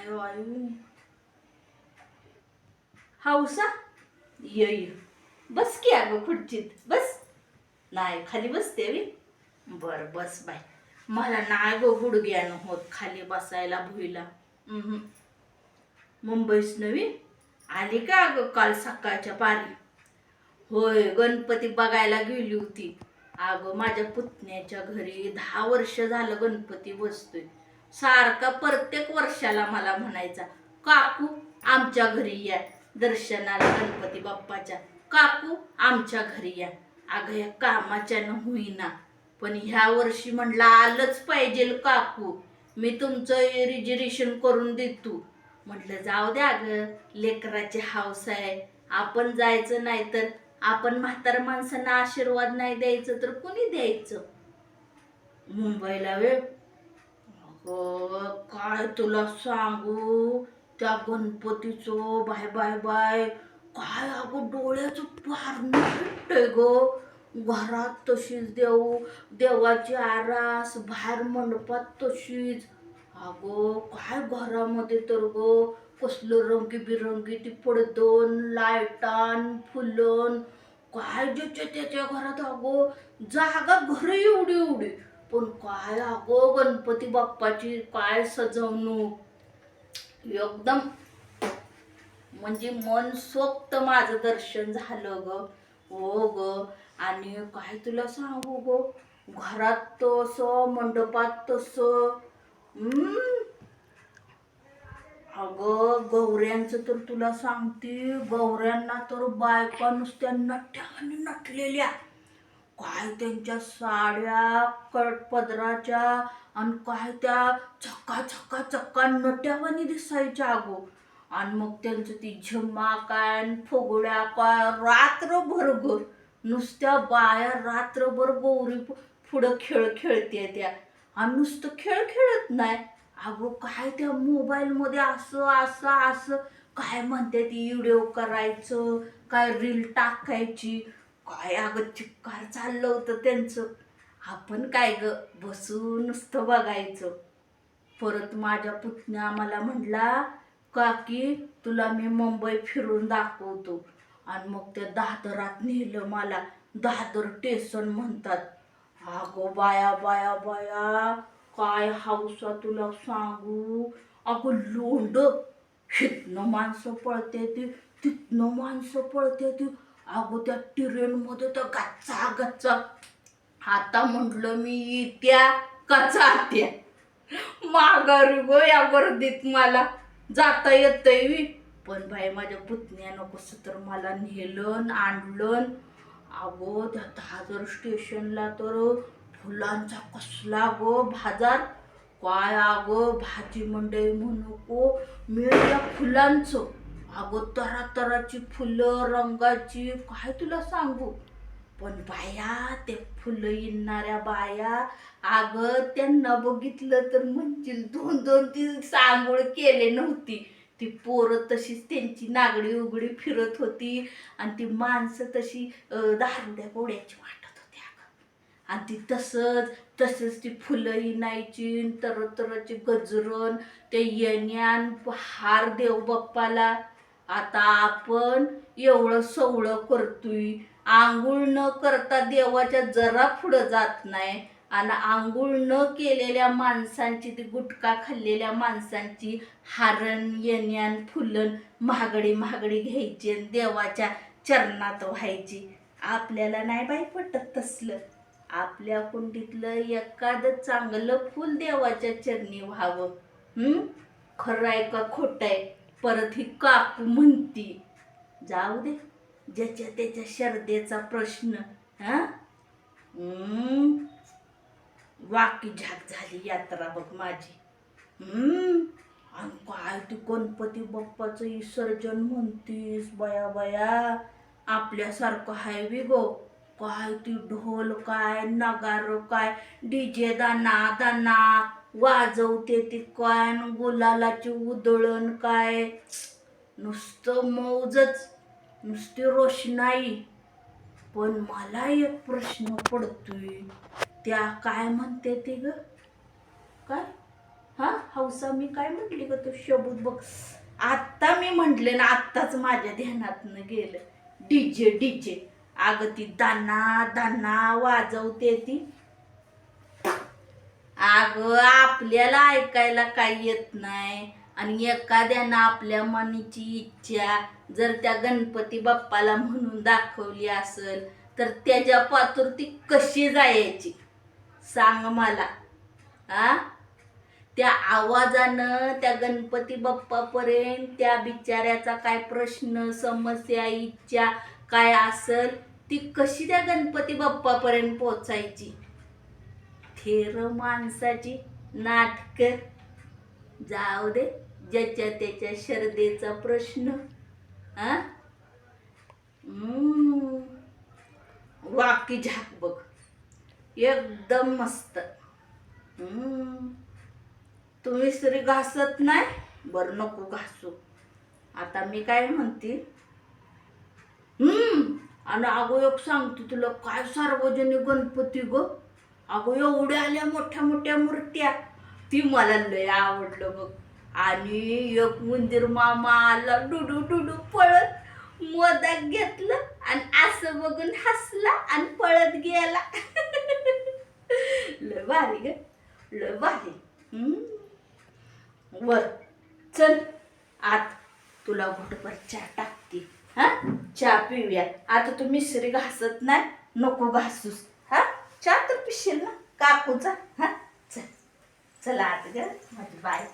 हौसा हाऊसा ये बस की अगं खुर्चीत बस नाही खाली बसते मी बर बस बाय मला नाही गो गुडघ्यानं होत खाली बसायला भुईला मुंबईस नवी आली का अगं काल सकाळच्या पारी होय गणपती बघायला गेली होती अगं माझ्या पुतण्याच्या घरी दहा वर्ष झालं गणपती बसतोय सारखा प्रत्येक वर्षाला मला म्हणायचा काकू आमच्या घरी या दर्शनाला गणपती बाप्पाच्या. काकू आमच्या घरी या. अगं या कामाच्यानं होईना. पण ह्या वर्षी म्हणलं आलंच पाहिजे काकू. मी तुमचं रिजर्वेशन करून देतो. म्हटलं जाऊ द्या ग लेकराची हाऊस आहे. आपण जायचं नाही तर आपण म्हातार माणसांना आशीर्वाद नाही द्यायचं तर कुणी द्यायचं? मुंबईला वेळ काय तुला सांगू? त्या गणपतीचं बाय बाय बाय काय अगं डोळ्याचं पारणं भेटतंय ग. घरात तशीच देऊ देवाची आरास बाहेर मंडपात तशीच. अगो काय घरामध्ये तर गो कसलं रंगी बिरंगी ती पडदन लायटान फुलन. काय ज्याच्या त्याच्या घरात अगो जागा घर एवढी एवढी. पण काय अगो गणपती बाप्पाची काय सजवणूक. एकदम. म्हणजे मन सोक्त माझं दर्शन झालं ग. हो ग. आणि काय तुला सांगू ग? घरात तसं मंडपात तसं. हम्म. अगं गौऱ्यांचं तर तुला सांगते गौऱ्यांना तर बायका नुसत्या नट्याने नटलेल्या. काय त्यांच्या साड्या कट पदराच्या आणि काय त्या चक्का चक्का चक्का नट्यावानी दिसायच्या अगो. आणि मग त्यांचं ती झम्मा काय आणि फुगड्या काय रात्रभर घर. नुसत्या बाया रात्रभर गौरी पुढं खेळ खेळते त्या. आणि नुसतं खेळ खेळत नाही. अगो काय त्या मोबाईलमध्ये असं असं असं. काय म्हणते ती व्हिडिओ करायचं काय रील टाकायची. काय अगं चिक्कार चाललं होतं त्यांचं. आपण काय ग बसून नुसतं बघायचं. परत माझ्या पुतण्या मला म्हणला काकी तुला मी मुंबई फिरून दाखवतो. आणि मग त्या दादरात नेलं मला. दादर स्टेशन म्हणतात. अगो बाया बाया बाया काय हाऊसा तुला सांगू? अगं लोंड हितनं माणसं पळते ती तिथनं माणसं पळते ती. अगो त्या ट्रेनमध्ये तर गच्चा गच्चा. आता म्हटलं मी त्या कचा त्या माघारी गो या गर्दीत मला. जाता येतंय मी पण बाई माझ्या पुतण्यानं कसं तर मला नेलं आणलं अगो त्या दादर स्टेशनला तर फुलांचा कसला गो बाजार. काय अगो भाजी मंडई म्हणू को मिळत्या फुलांचं. अगो तरा तराची फुलं रंगाची काय तुला सांगू? पण बाया ते फुलं येणाऱ्या बाया अगं त्यांना बघितलं तर म्हणतील दोन दोन तीन सांगोळ केले नव्हती. ती पोरं तशीच त्यांची नागडी उघडी फिरत होती आणि ती माणसं तशी दारुड्या गोड्याची वाटत होती अगं. आणि ती तसंच तसंच ती फुलं इनायची तर तरची गजरण ते येण्यान हार देव बाप्पाला आता आपण एवढं सवळं करतोय. आंघोळ न करता देवाच्या जरा पुढं जात नाही. आणि आंघोळ न केलेल्या माणसांची ती गुटखा खाल्लेल्या माणसांची हारण येण्यान फुलन महागडी महागडी घ्यायची आणि देवाच्या चरणात व्हायची. आपल्याला नाही बाई पटत तसलं. आपल्या कुंडीतलं एखादं चांगलं फुल देवाच्या चरणी व्हावं. खरं आहे का खोटं आहे? परत ही काकू म्हणती जाऊ दे ज्याच्या त्याच्या शरदेचा प्रश्न हा? वाकी झाक झाली यात्रा बघ माझी. आणि काय ती गणपती बाप्पाचं विसर्जन म्हणतीस बया बया? आपल्यासारखं हाय वि गो. काय ती ढोल काय नगारो काय डीजे दाना दाना वाजवते ती काय न गुलालाची उधळण काय? नुसतं मौजच नुसती रोषणाई. पण मला एक प्रश्न पडतोय. त्या काय म्हणते ती ग? काय? हा? हौसा मी काय म्हटली ग तू? शबूत बघ. आत्ता मी म्हटले ना आत्ताच माझ्या ध्यानातनं गेलं. DJ DJ. अगं ती दाना दाना वाजवते ती. अगं आपल्याला ऐकायला काही येत नाही. आणि एखाद्यानं आपल्या मनीची इच्छा जर त्या गणपती बाप्पाला म्हणून दाखवली असेल तर त्याच्या पातूर ती कशी जायची? सांग मला. आ? त्या आवाजानं त्या गणपती बाप्पापर्यंत त्या बिचाऱ्याचा काय प्रश्न समस्या इच्छा काय असेल ती कशी त्या गणपती बाप्पापर्यंत पोचायची थेर माणसाची नाटक. जाऊ दे ज्याच्या त्याच्या श्रद्धेचा प्रश्न. हा वाकी झाक बघ. एकदम मस्त. तुम्ही स्त्री घासत नाही? बरं नको घासू. आता मी काय म्हणते? आणि अगो एक सांगतो तुला काय सार्वजनिक गणपती ग? अगो एवढ्या आल्या मोठ्या मोठ्या मूर्त्या. ती मला लय आवडलं बघ. आणि एक मंदिर मामा आला डुडू डुडू पळत मोदक घेतलं आणि असं बघून हसला आणि पळत गेला. लय भारी ग लय भारी. वर चल आत तुला घुटभर चहा टाकते. हा? चहा पिऊया. आता तू मिसरी घासत नाही नको घासूस. चहा तर पिशील ना. काकूचा हा? चल. चला आज ग माझी बाय